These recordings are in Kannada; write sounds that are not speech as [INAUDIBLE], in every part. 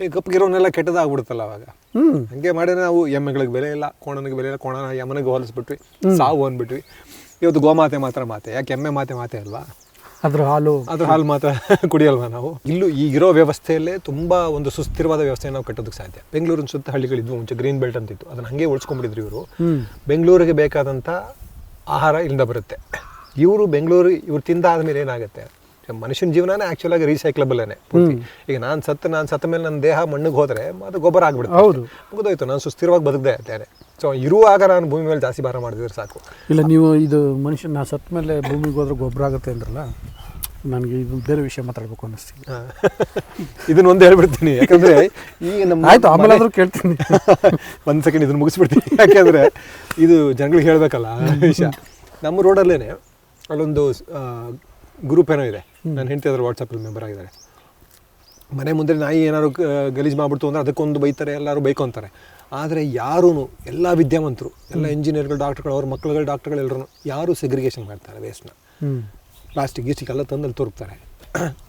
ಈ ಕಪ್ಪಗಿರೋನೆಲ್ಲ ಕೆಟ್ಟದಾಗ್ಬಿಡುತ್ತಲ್ಲ ಅವಾಗ. ಹಂಗೆ ಮಾಡಿದ್ರೆ ನಾವು ಎಮ್ಮೆಗಳಿಗೆ ಬೆಲೆ ಇಲ್ಲ ಕೋಣನಿಗೆ ಬೆಲೆ ಇಲ್ಲ ಕೋಣನ ಯಮನಿಗೆ ಹೋಲಿಸ್ಬಿಟ್ವಿ ಸಾವು ಅಂದ್ಬಿಟ್ವಿ. ಇವತ್ತು ಗೋಮಾತೆ ಮಾತ್ರ ಮಾತೆ ಯಾಕೆ ಎಮ್ಮೆ ಮಾತೆ ಮಾತೆ ಅಲ್ವಾ? ಅದ್ರ ಹಾಲು. ಅದ್ರ ಹಾಲು ಮಾತ್ರ [LAUGHS] ಕುಡಿಯಲ್ವಾ ನಾವು? ಇಲ್ಲೂ ಈಗಿರೋ ವ್ಯವಸ್ಥೆಯಲ್ಲೇ ತುಂಬ ಒಂದು ಸುಸ್ಥಿರವಾದ ವ್ಯವಸ್ಥೆ ನಾವು ಕಟ್ಟೋದಕ್ಕೆ ಸಾಧ್ಯ. ಬೆಂಗಳೂರಿನ ಸುತ್ತ ಹಳ್ಳಿಗಳಿದ್ವು ಮುಂಚೆ ಗ್ರೀನ್ ಬೆಲ್ಟ್ ಅಂತಿತ್ತು ಅದನ್ನ ಹಂಗೆ ಉಳಿಸ್ಕೊಂಡ್ಬಿಟ್ಟಿದ್ರು ಇವರು. ಬೆಂಗಳೂರಿಗೆ ಬೇಕಾದಂಥ ಆಹಾರ ಇಲ್ಲಿಂದ ಬರುತ್ತೆ. ಇವರು ಬೆಂಗಳೂರು ಇವ್ರು ತಿಂದಾದ್ಮೇಲೆ ಏನಾಗುತ್ತೆ? ಮನುಷ್ಯನ ಜೀವನನೇ ಆಕ್ಚುಲ್ ಆಗಿ ರೀಸೈಕ್ಲಬಲ್ನೇ ಈಗ ನಾನು ಸತ್ತ ನಾನು ಸತ್ತ ಮೇಲೆ ನನ್ನ ದೇಹ ಮಣ್ಣಿಗೆ ಹೋದರೆ ಅದು ಗೊಬ್ಬರ ಆಗ್ಬಿಡುತ್ತೆ ಹೌದು. ಮುಗಿದೋಯ್ತು ನಾನು ಸುಸ್ಥಿರವಾಗಿ ಬದುಕದೆ ಅಂತೇನೆ ಸೊ ಇರುವಾಗ ನಾನು ಭೂಮಿ ಮೇಲೆ ಜಾಸ್ತಿ ಭಾರ ಮಾಡಿದ್ರೆ ಸಾಕು. ಇಲ್ಲ ನೀವು ಇದು ಮನುಷ್ಯ ನಾ ಸತ್ತ ಮೇಲೆ ಭೂಮಿಗೆ ಹೋದ್ರೆ ಗೊಬ್ಬರ ಆಗುತ್ತೆ ಅಂದ್ರಲ್ಲ ನನಗೆ ಇದು ಬೇರೆ ವಿಷಯ ಮಾತಾಡ್ಬೇಕು ಅನ್ನಿಸ್ತೀನಿ. [LAUGHS] ಇದನ್ನ ಒಂದು ಹೇಳ್ಬಿಡ್ತೀನಿ. ಯಾಕಂದ್ರೆ ಈಗ ನಮ್ಮ ಆಯ್ತು ಆಮೇಲೆ ಆದರೂ ಕೇಳ್ತೀನಿ. [LAUGHS] ಒಂದು ಸೆಕೆಂಡ್ ಇದನ್ನ ಮುಗಿಸ್ಬಿಡ್ತೀನಿ. ಯಾಕೆಂದ್ರೆ ಇದು ಜನಗಳಿಗೆ ಹೇಳಬೇಕಲ್ಲ ವಿಷಯ. ನಮ್ಮ ರೋಡಲ್ಲೇನೆ ಅಲ್ಲೊಂದು ಗ್ರೂಪ್ ಏನೋ ಇದೆ. ನನ್ನ ಹೆಂಡತಿ ಅದ್ರ ವಾಟ್ಸಪ್ಪಲ್ಲಿ ಮೆಂಬರ್ ಆಗಿದ್ದಾರೆ. ಮನೆ ಮುಂದೆ ನಾಯಿ ಏನಾದ್ರು ಗಲೀಜು ಮಾಡ್ಬಿಡ್ತು ಅಂದ್ರೆ ಅದಕ್ಕೊಂದು ಬೈತಾರೆ ಎಲ್ಲರೂ ಬೈಕೊಂತಾರೆ. ಆದರೆ ಯಾರೂ ಎಲ್ಲ ವಿದ್ಯಾವಂತರು ಎಲ್ಲ ಇಂಜಿನಿಯರ್ಗಳು ಡಾಕ್ಟರ್ಗಳು ಅವ್ರ ಮಕ್ಕಳುಗಳು ಡಾಕ್ಟರ್ಗಳು ಎಲ್ಲರೂ ಯಾರು ಸೆಗ್ರಿಗೇಷನ್ ಮಾಡ್ತಾರೆ ವೇಸ್ಟ್ನ ಪ್ಲಾಸ್ಟಿಕ್ ಗೀಸ್ಟಿಕ್ ಎಲ್ಲ ತಂದಲ್ಲಿ ತೋರ್ತಾರೆ.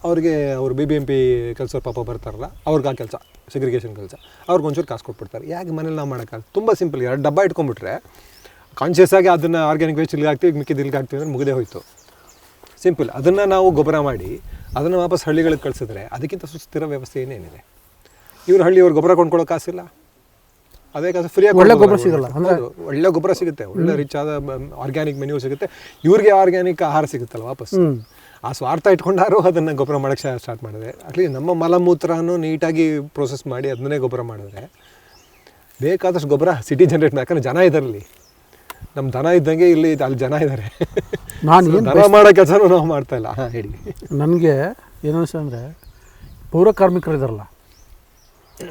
ಅವ್ರಿಗೆ ಅವ್ರು ಬಿ ಬಿ ಎಂ ಪಿ ಕೆಲಸ ಪಾಪ ಬರ್ತಾರಲ್ಲ ಅವ್ರಿಗೆ ಆ ಕೆಲಸ ಸೆಗ್ರಿಗೇಷನ್ ಕೆಲಸ. ಅವ್ರಿಗೆ ಒಂಚೂರು ಕಾಸು ಕೊಟ್ಬಿಡ್ತಾರೆ. ಯಾಕೆ ಮನೇಲಿ ನಾವು ಮಾಡೋಕ್ಕಾಗ ತುಂಬ ಸಿಂಪಲ್ ಎರಡು ಡಬ್ಬ ಇಟ್ಕೊಂಡ್ಬಿಟ್ರೆ ಕಾನ್ಷಿಯಸ್ ಆಗಿ ಅದನ್ನು ಆರ್ಗ್ಯಾನಿಕ್ ವೇಸ್ಟ್ ಇಲ್ಲಿಗೆ ಹಾಕ್ತೀವಿ ಮಿಕ್ಕಿದ್ದು ಇಲ್ಲಿಗೆ ಹಾಕ್ತೀವಿ ಅಂದ್ರೆ ಮುಗಿದೇ ಹೋಯ್ತು. ಸಿಂಪಲ್ ಅದನ್ನು ನಾವು ಗೊಬ್ಬರ ಮಾಡಿ ಅದನ್ನು ವಾಪಸ್ ಹಳ್ಳಿಗಳಿಗೆ ಕಳಿಸಿದ್ರೆ ಅದಕ್ಕಿಂತ ಸುಸ್ಥಿರ ವ್ಯವಸ್ಥೆ ಏನೇನಿದೆ? ಇವ್ರು ಹಳ್ಳಿಯವ್ರು ಗೊಬ್ಬರ ಕೊಂಡ್ಕೊಳ್ಳೋ ಕಾಸಿಲ್ಲ. ಅದೇ ಕಾಸು ಫ್ರೀ ಒಳ್ಳೆ ಗೊಬ್ಬರ ಸಿಗಲ್ಲ, ಒಳ್ಳೆ ಗೊಬ್ಬರ ಸಿಗುತ್ತೆ. ಒಳ್ಳೆ ರಿಚ್ ಆದ ಆರ್ಗ್ಯಾನಿಕ್ ಮೆನ್ಯೂ ಸಿಗುತ್ತೆ. ಇವ್ರಿಗೆ ಆರ್ಗ್ಯಾನಿಕ್ ಆಹಾರ ಸಿಗುತ್ತಲ್ಲ ವಾಪಸ್. ಆ ಸ್ವಾರ್ಥ ಇಟ್ಕೊಂಡಾರು ಅದನ್ನು ಗೊಬ್ಬರ ಮಾಡೋಕ್ಕೆ ಸ್ಟಾರ್ಟ್ ಮಾಡಿದೆ. ಅಟ್ಲಿ ನಮ್ಮ ಮಲಮೂತ್ರನೂ ನೀಟಾಗಿ ಪ್ರೋಸೆಸ್ ಮಾಡಿ ಅದನ್ನೇ ಗೊಬ್ಬರ ಮಾಡಿದ್ರೆ ಬೇಕಾದಷ್ಟು ಗೊಬ್ಬರ ಸಿಟಿ ಜನ್ರೇಟ್ ಯಾಕಂದ್ರೆ ಜನ ಇದರಲ್ಲಿ. ನಮ್ಮ ದನ ಇದ್ದಂಗೆ ಇಲ್ಲಿ ಅಲ್ಲಿ ಜನ ಇದ್ದಾರೆ [LAUGHS] ನಾನು ಏನು ಮಾಡೋ ಕೆಲಸ ನಾವು ಮಾಡ್ತಾ ಇಲ್ಲ. ಹೇಳಿ. ನನಗೆ ಏನನ್ಸಂದರೆ ಪೌರ ಕಾರ್ಮಿಕರಿದಾರಲ್ಲ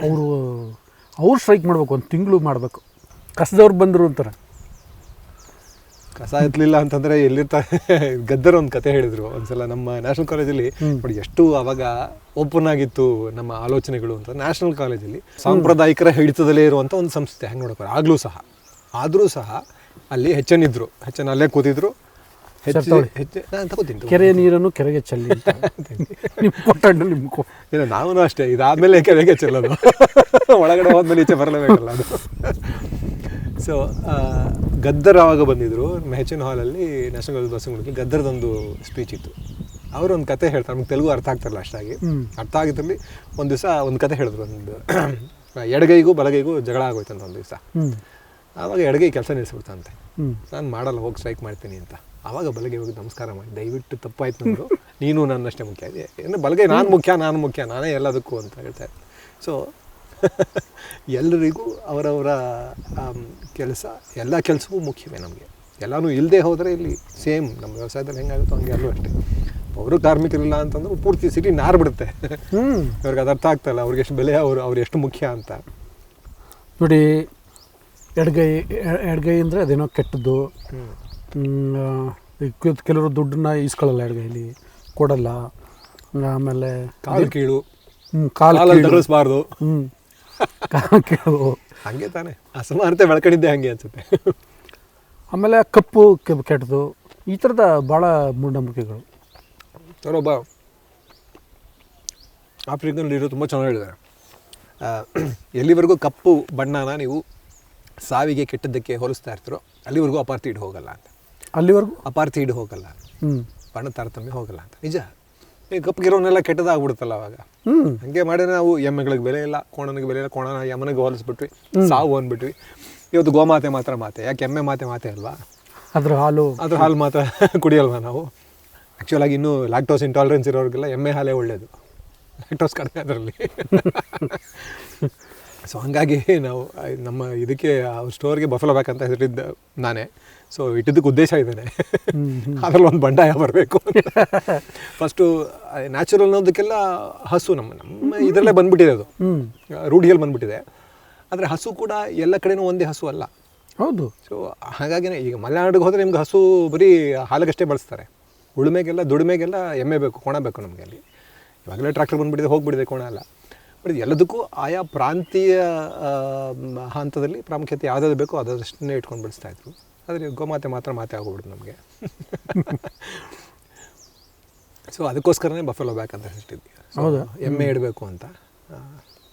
ಅವರು ಅವ್ರು ಸ್ಟ್ರೈಕ್ ಮಾಡಬೇಕು ಒಂದು ತಿಂಗಳು ಮಾಡಬೇಕು. ಕಸದವ್ರು ಬಂದರು ಅಂತಾರೆ. ಕಸ ಎತ್ತಲಿಲ್ಲ ಅಂತಂದ್ರೆ ಎಲ್ಲಿರ್ತಾರೆ [LAUGHS] ಗದ್ದರ್ ಒಂದು ಕತೆ ಹೇಳಿದ್ರು. ಒಂದ್ಸಲ ನಮ್ಮ ನ್ಯಾಷನಲ್ ಕಾಲೇಜಲ್ಲಿ ಬಟ್ ಎಷ್ಟು ಅವಾಗ ಓಪನ್ ಆಗಿತ್ತು ನಮ್ಮ ಆಲೋಚನೆಗಳು ಅಂತ. ನ್ಯಾಷನಲ್ ಕಾಲೇಜಲ್ಲಿ ಸಾಂಪ್ರದಾಯಿಕರ ಹಿಡಿತದಲ್ಲೇ ಇರುವಂಥ ಒಂದು ಸಂಸ್ಥೆ. ಹಂಗೆ ನೋಡಕ್ಕೆ ಆಗ್ಲೂ ಸಹ. ಆದರೂ ಸಹ ಅಲ್ಲಿ ಹೆಚ್ಚನ್ ಇದ್ರು. ಹೆಚ್ಚನ್ ಅಲ್ಲೇ ಕೂತಿದ್ರು. ತಗೋತೀನಿ ಕೆರೆಯ ನೀರನ್ನು ಕೆರೆಗೆ ಚೆಲ್ಲಿ ಅಂತ. [LAUGHS] ನಿಮ್ಮ ಕೊಟ್ಟಣ್ಣು ನಿಮ್ಮ ಕೊ ಇಲ್ಲ ನಾವು ಅಷ್ಟೇ. ಇದಾದ್ಮೇಲೆ ಕೆರೆಗೆ ಚೆಲ್ಲೋದು. [LAUGHS] ಒಳಗಡೆ ಹೋದ್ಮೇಲೆ ಈಚೆ ಬರಲೇಬೇಕಲ್ಲ ಅದು. [LAUGHS] ಸೊ ಗದ್ದರ್ ಆವಾಗ ಬಂದಿದ್ರು. ಮೆಹಚಿನ್ ಹಾಲಲ್ಲಿ ನ್ಯಾಷನಲ್ ಬಸ್ಗಳಲ್ಲಿ ಗದ್ದರದೊಂದು ಸ್ಪೀಚ್ ಇತ್ತು. ಅವರು ಒಂದು ಕತೆ ಹೇಳ್ತಾರೆ. ನಮ್ಗೆ ತೆಲುಗು ಅರ್ಥ ಆಗ್ತಾರಲ್ಲ ಅಷ್ಟಾಗಿ. ಅರ್ಥ ಆಗಿದ್ರಲ್ಲಿ ಒಂದು ದಿವಸ ಒಂದು ಕತೆ ಹೇಳಿದ್ರು ಒಂದು. [CLEARS THROAT] ಎಡಗೈಗೂ ಬಲಗೈಗೂ ಜಗಳ ಆಗೋಯ್ತಂತ ಒಂದು ದಿವಸ. ಆವಾಗ ಎಡಗೈ ಕೆಲಸ ನಿಲ್ಲಿಸ್ಬಿಡ್ತಂತೆ ನಾನು ಮಾಡಲ್ಲ ಹೋಗಿ ಸ್ಟ್ರೈಕ್ ಮಾಡ್ತೀನಿ ಅಂತ. ಆವಾಗ ಬಲಗೈ ಹೋಗಿ ನಮಸ್ಕಾರ ಮಾಡಿ. ದಯವಿಟ್ಟು ತಪ್ಪಾಯ್ತು ನಂದು ನೀನು ನನ್ನಷ್ಟೇ ಮುಖ್ಯ. ಇದೆ ಏನು ಬಲಗೈ ನಾನು ಮುಖ್ಯ ನಾನು ಮುಖ್ಯ ನಾನೇ ಎಲ್ಲದಕ್ಕೂ ಅಂತ ಹೇಳ್ತಾರೆ ಸೊ [LAUGHS] ಎಲ್ಲರಿಗೂ ಅವರವರ ಕೆಲಸ ಎಲ್ಲ ಕೆಲಸವೂ ಮುಖ್ಯವೇ ನಮಗೆ. ಎಲ್ಲನೂ ಇಲ್ಲದೆ ಹೋದರೆ ಇಲ್ಲಿ ಸೇಮ್. ನಮ್ಮ ವ್ಯವಸಾಯದಲ್ಲಿ ಹೆಂಗಾಗುತ್ತೋ ಹಂಗೆ ಅಲ್ಲೂ ಅಷ್ಟೇ. ಅವರು ಕಾರ್ಮಿಕರಿಲ್ಲ ಅಂತಂದ್ರೆ ಪೂರ್ತಿ ಸಿಟಿ ನಾರ್ಬಿಡುತ್ತೆ. ಹ್ಞೂ ಅವ್ರಿಗೆ ಅದು ಅರ್ಥ ಆಗ್ತಾಯಿಲ್ಲ. ಅವ್ರಿಗೆ ಎಷ್ಟು ಬೆಲೆ ಅವರು ಅವ್ರು ಎಷ್ಟು ಮುಖ್ಯ ಅಂತ. ನೋಡಿ ಎಡಗೈ ಎಡ್ಗೈ ಅಂದರೆ ಅದೇನೋ ಕೆಟ್ಟದ್ದು. ಕೆಲವರು ದುಡ್ಡನ್ನ ಇಸ್ಕೊಳ್ಳಲ್ಲ ಎಡಗೈಲಿ ಕೊಡಲ್ಲ. ಆಮೇಲೆ ಕಾಲು ಕೀಳು. ಕಾಲು. ತಗಲಿಸ್ಬಾರ್ದು ಹ್ಞೂ ಕಾಲು ಕೀಳು. ಹಂಗೆ ತಾನೆ. ಅಸಮಾನತೆ ಬೆಳ್ಕೊಂಡಿದ್ದೆ ಹಂಗೆ ಅನ್ಸುತ್ತೆ. ಆಮೇಲೆ ಕಪ್ಪು ಕೆಟ್ಟದು ಈ ಥರದ ಭಾಳ ಮೂಢನಂಬಿಕೆಗಳು. ಅವರೊಬ್ಬ ಆಫ್ರಿಕನ್ ಲೀಡರ್ ತುಂಬ ಚೆನ್ನಾಗಿ ಹೇಳಿದ್ದಾರೆ. ಎಲ್ಲಿವರೆಗೂ ಕಪ್ಪು ಬಣ್ಣನ ನೀವು ಸಾವಿಗೆ ಕೆಟ್ಟದ್ದಕ್ಕೆ ಹೋಲಿಸ್ತಾ ಇರ್ತೀರೋ ಅಲ್ಲಿವರೆಗೂ ಅಪಾರ್ಥೀಡ್ ಹೋಗಲ್ಲ ಅಂತ. ಅಲ್ಲಿವರೆಗೂ? ಇಡು ಹೋಗಲ್ಲ. ಹ್ಞೂ ಬಣ್ಣ ತಾರತಮ್ಯ ಹೋಗಲ್ಲ ಅಂತ. ನಿಜ. ಈ ಕಪ್ಪಗಿರೋನೆಲ್ಲ ಕೆಟ್ಟದಾಗ್ಬಿಡುತ್ತಲ್ಲ ಅವಾಗ. ಹ್ಞೂ ಹಂಗೆ ಮಾಡಿದ್ರೆ ನಾವು ಎಮ್ಮೆಗಳಿಗೆ ಬೆಲೆ ಇಲ್ಲ ಕೋಣನಿಗೆ ಬೆಲೆ ಇಲ್ಲ ಕೋಣನ ಯಮನಿಗೆ ಹೋಲಿಸ್ಬಿಟ್ವಿ ಸಾವು ಅಂದ್ಬಿಟ್ವಿ. ಇವತ್ತು ಗೋಮಾತೆ ಮಾತ್ರ ಮಾತೆ ಯಾಕೆ ಎಮ್ಮೆ ಮಾತೆ ಮಾತೆ ಅಲ್ವಾ? ಅದ್ರ ಹಾಲು. ಅದ್ರ ಹಾಲು ಮಾತ್ರ [LAUGHS] ಕುಡಿಯಲ್ವಾ ನಾವು? ಆ್ಯಕ್ಚುಲಾಗಿ ಇನ್ನೂ ಲ್ಯಾಕ್ಟೋಸ್ ಇಂಟಾಲರೆನ್ಸ್ ಇರೋರಿಗೆಲ್ಲ ಎಮ್ಮೆ ಹಾಲೇ ಒಳ್ಳೇದು. ಲ್ಯಾಕ್ಟೋಸ್ ಕಡಿಮೆ ಅದರಲ್ಲಿ. [LAUGHS] ಸೊ ಹಾಗಾಗಿ ನಾವು ನಮ್ಮ ಇದಕ್ಕೆ ಅವ್ರ ಸ್ಟೋರ್ಗೆ ಬಫಲೋ ಬೇಕಂತ ಹೆಸರಿದ್ದ ನಾನೇ. ಸೊ ಇಟ್ಟಿದ್ದಕ್ಕೆ ಉದ್ದೇಶ ಇದ್ದೇನೆ ಅದರಲ್ಲಿ ಒಂದು ಬಂಡಾಯ ಬರಬೇಕು ಫಸ್ಟು ನ್ಯಾಚುರಲ್ ಅನ್ನೋದಕ್ಕೆಲ್ಲ ಹಸು ನಮ್ಮ ನಮ್ಮ ಇದರಲ್ಲೇ ಬಂದ್ಬಿಟ್ಟಿದೆ ಅದು. ರೂಢಿಯಲ್ಲಿ ಬಂದ್ಬಿಟ್ಟಿದೆ. ಆದರೆ ಹಸು ಕೂಡ ಎಲ್ಲ ಕಡೆನೂ ಒಂದೇ ಹಸು ಅಲ್ಲ. ಹೌದು. ಸೊ ಹಾಗಾಗಿನೇ ಈಗ ಮಲೆನಾಡಿಗೆ ಹೋದರೆ ನಿಮ್ಗೆ ಹಸು ಬರೀ ಹಾಲಿಗಷ್ಟೇ ಬಳಸ್ತಾರೆ. ಉಳುಮೆಗೆಲ್ಲ ದುಡಿಮೆಗೆಲ್ಲ ಎಮ್ಮೆ ಬೇಕು ಕೋಣ ಬೇಕು ನಮಗೆ ಅಲ್ಲಿ. ಇವಾಗಲೇ ಟ್ರ್ಯಾಕ್ಟರ್ ಬಂದುಬಿಟ್ಟಿದೆ ಹೋಗ್ಬಿಟ್ಟಿದೆ ಕೋಣ ಎಲ್ಲ. ಬಟ್ ಎಲ್ಲದಕ್ಕೂ ಆಯಾ ಪ್ರಾಂತೀಯ ಹಂತದಲ್ಲಿ ಪ್ರಾಮುಖ್ಯತೆ ಯಾವುದಾದ್ರು ಬೇಕೋ ಅದಷ್ಟನ್ನೇ ಇಟ್ಕೊಂಡು ಬೆಳೆಸ್ತಾ ಇದ್ರು. ಆದರೆ ಗೋಮಾತೆ ಮಾತ್ರ ಮಾತೆ ಆಗೋಗ್ಬಿಡುದು ನಮಗೆ. ಸೊ [LAUGHS] ಅದಕ್ಕೋಸ್ಕರನೇ ಬಫೆಲೋ ಬ್ಯಾಕ್ ಅಂತ ಹೇಳ್ತಿದ್ವಿ. ಹೌದಾ? ಎಮ್ಮೆ ಇಡಬೇಕು ಅಂತ.